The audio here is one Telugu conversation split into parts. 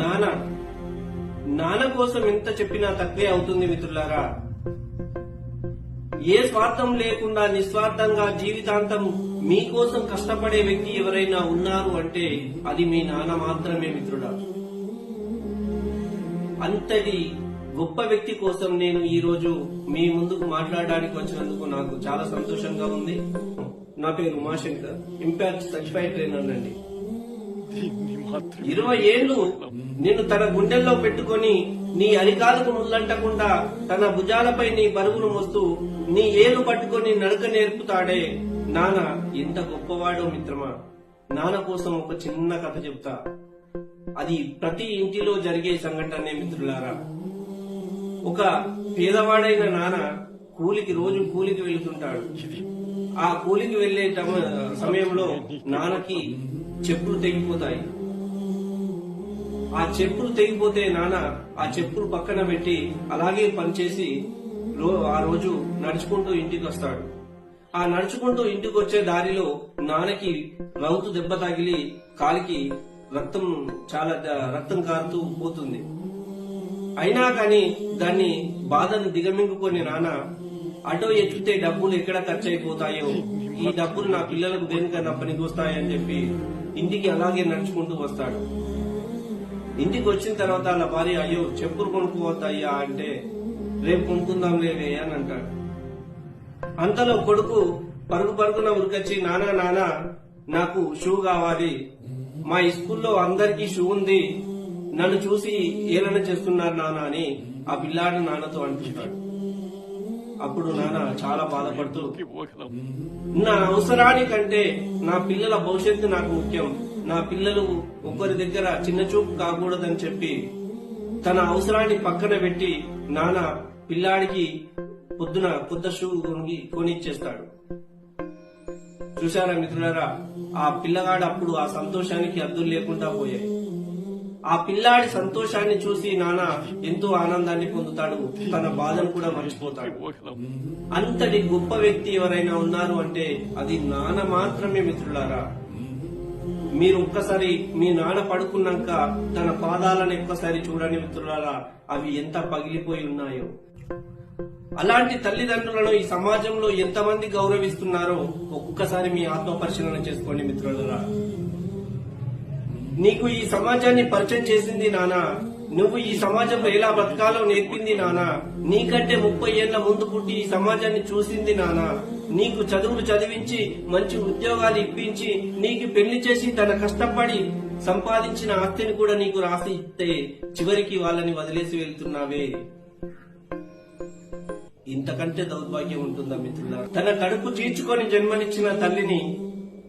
నాన్న నాన్న కోసం ఎంత చెప్పినా తక్కువే అవుతుంది మిత్రులారా. ఏ స్వార్థం లేకుండా నిస్వార్థంగా జీవితాంతం మీకోసం కష్టపడే వ్యక్తి ఎవరైనా ఉన్నారు అంటే అది మీ నాన్న మాత్రమే మిత్రుడా. అంతటి గొప్ప వ్యక్తి కోసం నేను ఈ రోజు మీ ముందుకు మాట్లాడడానికి వచ్చినందుకు నాకు చాలా సంతోషంగా ఉంది. నా పేరు ఉమాశంకర్ ఇంపాక్ట్ సర్టిఫైడ్ ట్రైనర్ అండి ఇరవై ఏళ్ళు నిన్ను తన గుండెల్లో పెట్టుకొని నీ అరికాలకు ముళ్ళంటకుండా తన భుజాలపై నీ బరువును మోస్తూ నీ ఏలు పట్టుకొని నడక నేర్పుతాడే నాన్న ఎంత గొప్పవాడో మిత్రమా? నాన్న కోసం ఒక చిన్న కథ చెప్తా. అది ప్రతి ఇంటిలో జరిగే సంఘటనే మిత్రులారా. ఒక పేదవాడైన నాన్న కూలికి రోజు కూలికి వెళుతుంటాడు. ఆ కూలికి వెళ్ళే సమయంలో నాన్నకి చెప్పులు తెగిపోతాయి. ఆ చెప్పులు తెగిపోతే నాన్న ఆ చెప్పులు పక్కన పెట్టి అలాగే పనిచేసి రో- ఆ రోజు నడుచుకుంటూ ఇంటికి వస్తాడు. ఆ నడుచుకుంటూ ఇంటికి వచ్చే దారిలో నాన్నకి రౌతు దెబ్బ తగిలి కాలికి రక్తం చాలా రక్తం కారుతూ పోతుంది. అయినా కాని దాన్ని బాధను దిగమింగుకొని నాన్న అటో ఎక్కితే డబ్బులు ఎక్కడ ఖర్చు అయిపోతాయో ఈ డబ్బులు నా పిల్లలకు దేనికన్నా పనికొస్తాయని చెప్పి ఇంటికి అలాగే నడుచుకుంటూ వస్తాడు. ఇంటికి వచ్చిన తర్వాత వాళ్ళ భార్య అయ్యో చెప్పులు కొనుక్కోవద్దయ్యా అంటే రేపు కొనుక్కుందాం లేవే అని అంటాడు. అంతలో కొడుకు పరుగు పరుగున ఉరికొచ్చి నానా నానా నాకు షూ కావాలి. మా స్కూల్లో అందరికీ షూ ఉంది. నన్ను చూసి ఏలన చేస్తున్నారు నాన్న అని ఆ పిల్లాడు నాన్నతో అంటున్నాడు అప్పుడు నాన్న చాలా బాధపడుతూ నా అవసరానికంటే నా పిల్లల భవిష్యత్తు నాకు ముఖ్యం. నా పిల్లలు ఒకరి దగ్గర చిన్న చూపు కాకూడదని చెప్పి తన అవసరాన్ని పక్కన పెట్టి నాన్న పిల్లాడికి పొద్దున కొత్త షూ కొని కొనిచ్చేస్తాడు. చూసారా మిత్రులారా ఆ పిల్లగాడు అప్పుడు ఆ సంతోషానికి అద్దులు లేకుండా పోయాయి ఆ పిల్లాడి సంతోషాన్ని చూసి నాన్న ఎంతో ఆనందాన్ని పొందుతాడు. తన బాధను కూడా మర్చిపోతాడు. అంతటి గొప్ప వ్యక్తి ఎవరైనా ఉన్నారు అంటే అది నాన్న మాత్రమే మిత్రులారా. మీరు ఒక్కసారి మీ నాన్న పడుకున్నాక తన పాదాలను ఒక్కసారి చూడండి మిత్రులారా అవి ఎంత పగిలిపోయి ఉన్నాయో. అలాంటి తల్లిదండ్రులను ఈ సమాజంలో ఎంతమంది గౌరవిస్తున్నారో ఒక్కసారి మీ ఆత్మ పరిశీలన చేసుకోండి మిత్రులారా. నీకు ఈ సమాజాన్ని పరిచయం చేసింది నానా. నువ్వు ఈ సమాజంలో ఎలా బతకాలో నేర్పింది నానా. నీకంటే ముప్పై ఏళ్ళ ముందు పుట్టి ఈ సమాజాన్ని చూసింది నానా. నీకు చదువులు చదివించి మంచి ఉద్యోగాలు ఇప్పించి నీకు పెళ్ళి చేసి తన కష్టపడి సంపాదించిన ఆస్తిని కూడా నీకు రాసి ఇస్తే చివరికి వాళ్ళని వదిలేసి వెళ్తున్నావే. ఇంతకంటే దౌర్భాగ్యం ఉంటుందా మిత్రుల తన కడుపు చీల్చుకొని జన్మనిచ్చిన తల్లిని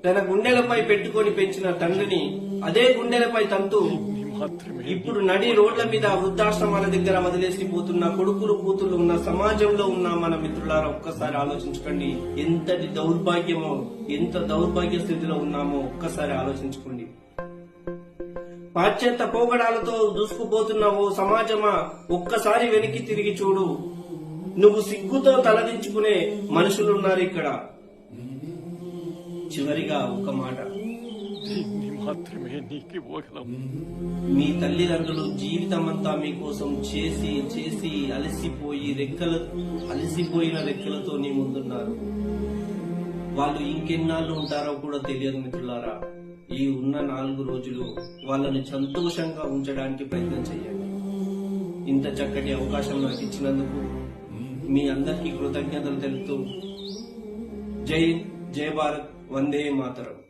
తన గుండెలపై పెట్టుకొని పెంచిన తండ్రిని అదే గుండెలపై తంతు. ఇప్పుడు నడి రోడ్ల మీద వృద్ధాశ్రమాల దగ్గర వదిలేసి పోతున్న కొడుకులు కూతుళ్ళు ఉన్న సమాజంలో ఉన్న మన మిత్రులారా ఒక్కసారి ఆలోచించుకోండి. ఎంతటి దౌర్భాగ్యమో ఎంత దౌర్భాగ్య స్థితిలో ఉన్నామో ఒక్కసారి ఆలోచించుకోండి. పాశ్చాత్య పోగడాలతో దూసుకుపోతున్న ఓ సమాజమా ఒక్కసారి వెనక్కి తిరిగి చూడు. నువ్వు సిగ్గుతో తలదించుకునే మనుషులున్నారు ఇక్కడ. చివరిగా ఒక మాట. మాత్రమే నీకు ఇవ్వగలం. మీ తల్లిదండ్రులు జీవితమంతా మీకోసం చేసి చేసి అలసిపోయి రెక్కల అలసిపోయిన రెక్కలతో నీ ముందున్నారు. వాళ్ళు ఇంకెన్నాళ్ళు ఉంటారో కూడా తెలియదు మిత్రులారా. ఈ ఉన్న నాలుగు రోజులు వాళ్ళని సంతోషంగా ఉంచడానికి ప్రయత్నం చేయండి. ఇంత చక్కటి అవకాశం నాకు ఇచ్చినందుకు మీ అందరికీ కృతజ్ఞతలు తెలుపుతూ జై జయ భారత్ వందే మాతరం.